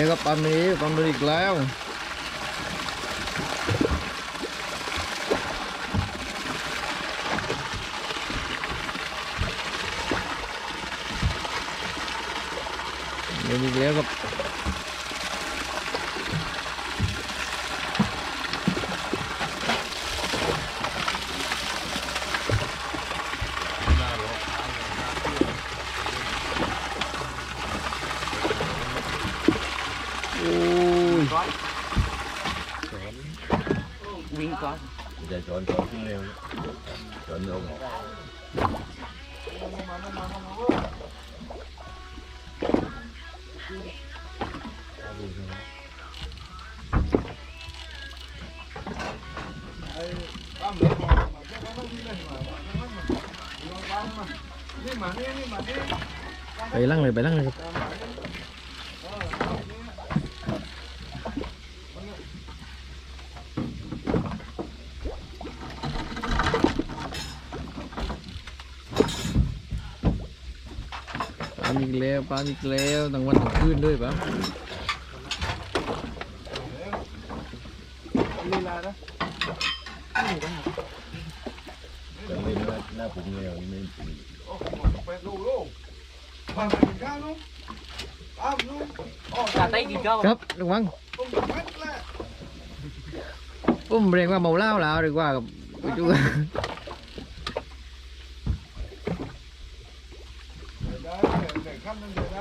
ஏக பண்ணி பண்ணிக்கலாம் பண்ணிக்கலாம் Nguyên con. Giờ chọn chọn cái leo. Chọn leo ngọt. bảy lăng này bảy lăng này ปอีกแล้วปลาอีกแล้วตั้งวันตั้งคืนเลยปลนะจะเ่นหาน่าผมแล้วนี่ไม่ึงโอ้โหไปดูลูกาไปน้าวล้ากอ๋ตาต้กินข้าวครับระวังปุ้มเรียกว่าเมาเหล้าแล้วหรือว่าไปดู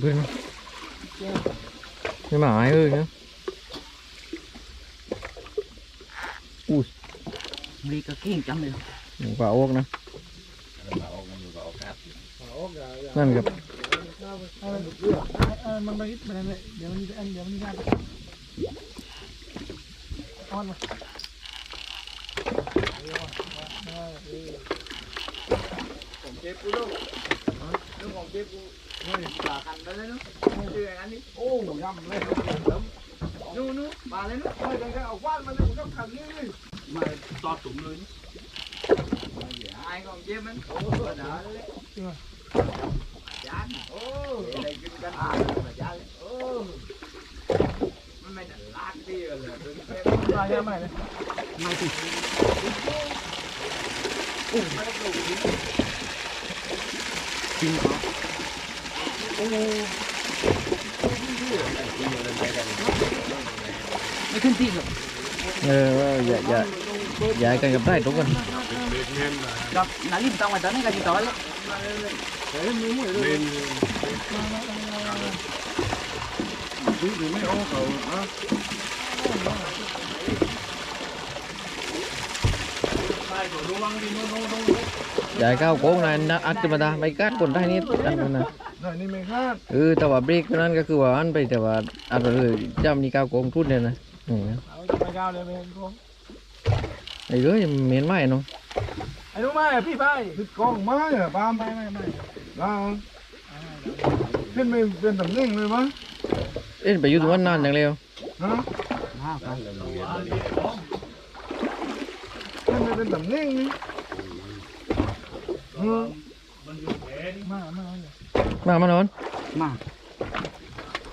เบิ่งไม่มาไอ้เอ้ยนะอุ้ยมีกระเก่งจังเลยหมูปลาโอกนะนั่นครับมันไปยิบไปนั่นเลยเดี๋ยวมันอันเดี๋ยวมันนี่ได้อ้อนมาผมเจ็บกูลูกลูกของเจ็บกูปลากันไปเลยนู้นเดือยอันนี้โอ้ยำเลยยนู้นู้มาเลยนู้นเลยเกันเอาว่านมาเลยผมต้องขันนี่มาต่อถุงเลยไอ้กองเยยบมันโอ้ยนะจานโอ้ยอะไรกินกันอ่านลาจานเลยโอ้มัไม่ได้ลากดีเลยเาเนี่ยมาเลยมาสิโอ้ยจริงเหรอไม่ขึ้นที่หรอกเอออย่าอย่าอย่ากันกับได้ทุกคนกับนาลิมต้องมาตอนนี้กันอยู่ตอนแล้วดูดูไม่ออกเขาอ่ะ Dạ cao cố này ăn cho bà ta mấy cát còn đây nít đặt này. ถ่ายนี่ไม่คับเออแต่ว่าเบรกนั้นก็คือว่ามันไปแต่ว่าอันไปเลยจำนี่ก้าวโกงทุนเนี่ยนะนี่นะเอาไปก้าวเลยไปเห็นกองไอ้เด้อเหม็นไหมเนาะไอ้รู้ไหมพี่ไปคือกองไม้เหรอปามไปไม่ไม่ลาเึ้นไปเป็นตำแหน่งเลยมั้งเล่นไปอยู่ตรงนั้นนานอย่างเร็วฮะนาเึ้นไปเป็นตำแหน่งนี่ฮะมันอยู่แผลนี่มากมากเลยมามานอน มา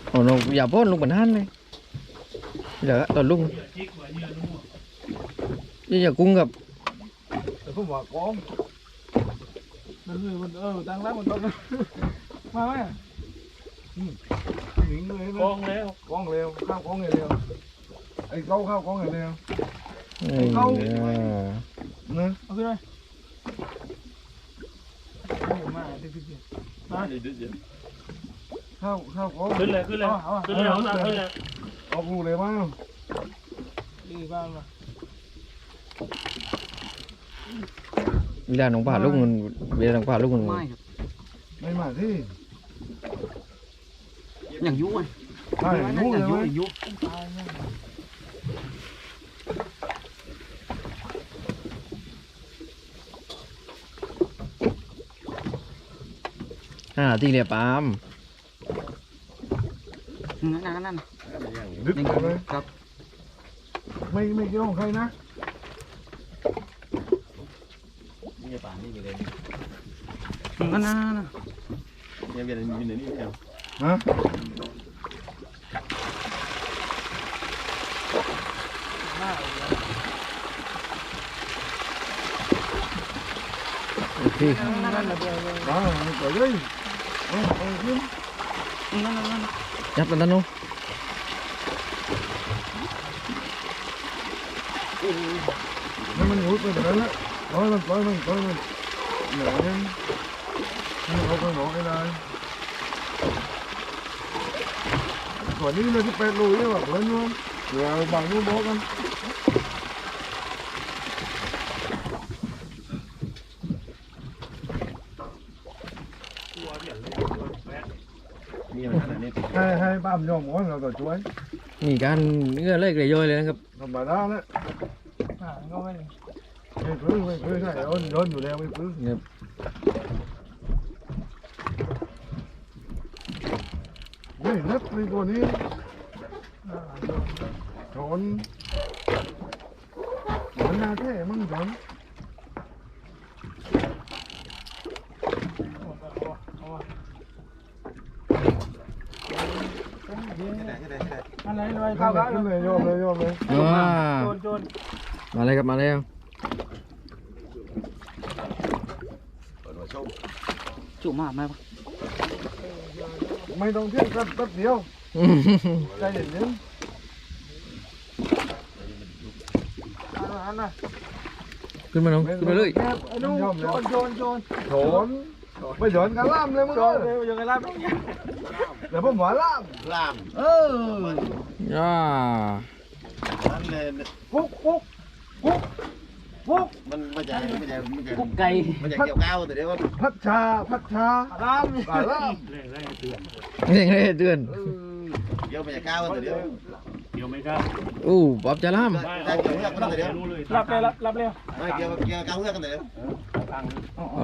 โอ้โนอย่า พ่นลุงเันท่านเลยเดี๋ยวตอนลุง นี่ อย่ากุ้ง กับแต่ผมบอกกองมันเลยมันเออตังแล้วมันต้องมาไหมหนิงเลยกองแล้วกองเร็วข้าวกองเร็ว ไอ้เก้าข้าวกองเร็ว ไอ้เก้าเนื้อเอาไปเลยมา้พีเดียวข้าวข้าวโค้ขึ้นเลยขึ้นเลยขึ้นเลยเอาหนัขึ้นเลยเอาหูเลยบ้างดีบ้างเวลาหนองป่าลูกมันเวลาหนองป่าลูกมันไม่ไม่มาสิอย่างยุ่งไงอย่างยุ่งเลยยุ่งอ่าที่เรียบปามนั่นนั่นน่ดึกเลยครับ ไม่ไม่เกี่ยวใครนะนี่ปามนี่ไปเลยนั่นนั่นนั่นยังเป็นมีนี่เดียฮะโอเคนั่นนั่นเดียวเลยว้าวเดียวเลย Nhặt lên luôn Nó mình hút mình lên á Tối mình, tối mình, tối mình Nổ lên Nó không có nổ cái này Còn đi lên cái pet lùi á, bảo lên luôn Rồi dạ, bằng luôn bố con บ้ามย่อมหัวเราต่อช่วยนี่การนี่ก็เลิกเลยย่อยเลยนะครับธรรมดาเนี่ยอ่าก็ไม่ไม่ฟื้นไม่ฟื้นใช่ย้อนย้อนอยู่แล้วไม่ฟื้นครับนี่นับในตัวนี้ถอนหัวหน้าแท้มั่งถอนอะไรเลยเข้าเข้าขึ้นเลยโยมเลยโยมเลยอ่าโจนโจนมาเลยครับมาแล้วจุ่มมากไหมวะไม่ต้องเที่ยงกันแป๊บเดียวใจเย็นนิดขึ้นมาน้องขึ้นมาเลยโยนโยนโยนโยนไปโยนกันล่ามเลยมึงโยนเลยโยนกันล่ามแล้วผมว่าลามลามเออย่านุ๊กกุ๊กกุ๊กกุ๊กมันไม่ใช่ไม่ใช่ไม่ใช่กุ๊กไก่ไม่ใช่เกี่ยวก้าวแต่เดี๋ยวว่าพัชชาพัชชาลามลามเร่งเร่งเตือนเร่งเร่งเตือนเดี๋ยวไม่ใช่ก้าวแต่เดี๋ยวเดี๋ยวไม่ก้าอู้ป๊อบจะล่ามรับเลยรับเลยไม่เกี่ยวเกี่ยวก้าวเรื่องกันเลยส่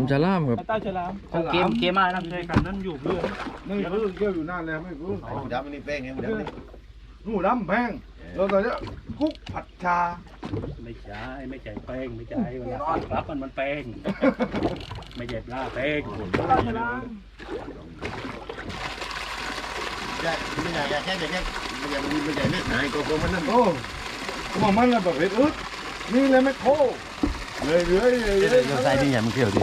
งทชาลามครับใต้ฉลามเกมเกมมากนะใช่กันนั่นอยู่เพื่อนนี่เพื่อนเกี่ยวอยู่นานเลยไม่รู้ามูดำนี่แป้งองดมูดนี่หมูดำแป้งเราตอนนี้คุกผัดชาไม่ใช่ไม่ใช่แป้งไม่ใช่เวลารับมันมันแป้งไม่ใช่ปลาแป้งใต้ฉลามเยากไม่อยากอยากแค่อยาแค่ไม่อยากไม่อยากไี่หายก็คงมันนั่นโอ้ก็มันระเบิดอึดนี่เลยไม่โค Người rưỡi Cái đấy nó dài đi nhầm kiểu gì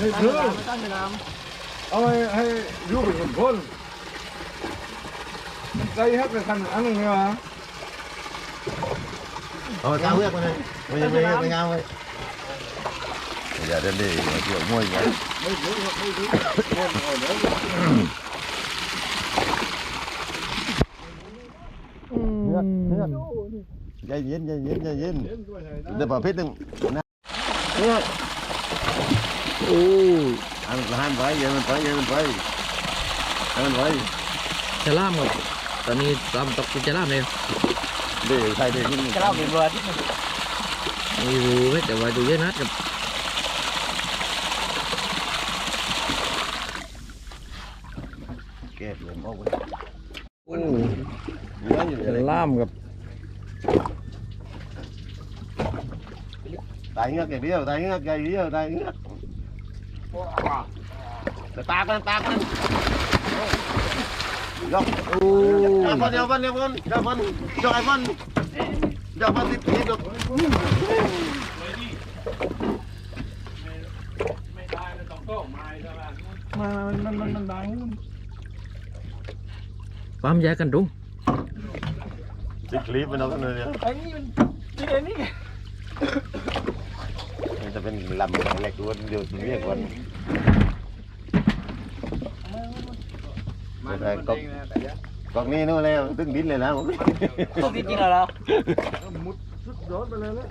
Người rưỡi Ôi, hay rưỡi bình hồn vốn Đây hết là thằng ăn nghe mà Ôi, cao huyết con này Bây giờ mình mình ngao vậy Bây giờ đến đây, kiểu mua vậy Mấy rưỡi, mấy rưỡi อนเพ่อนใจเย็นใจเย็นใจเย็นเดี๋ยวประเภทหนึ่งนะเนี่อนโอ้อันหันไปยันมันไปยันมันไปย็นมันไปจะล่ามก่ตอนนี้ตามตกจะล่ามเลยเดี๋ยวใครเดี๋ยวจะล่ามเป็นบร้อย่ม่รู้แต่ว่าดูเยอะนัดกับามครับได้เงือกอย่างเดียวได้เงือกอย่างเดียวได้เงือกแต่ตากมันตากมันยกจับมันเดี๋ยวมันเดี๋ยวมันเดี๋ยวมันยกไอ้มันเดี๋ยวมันติดติดหรอกมันมันมันมันดังปั๊มยากันดุ้งจิกลิฟมันเอาตัเนี่ยไอ้นี่มันจิกอันนี่้มันจะเป็นลำแหลกวนเดียวตัวเรียกวนแต่ก็ก็นี่นู่นแล้วตึ้งดินเลยนะผมตึ้ดินจริงเหรอเรามุดสุดโดดไปเลยแล้ว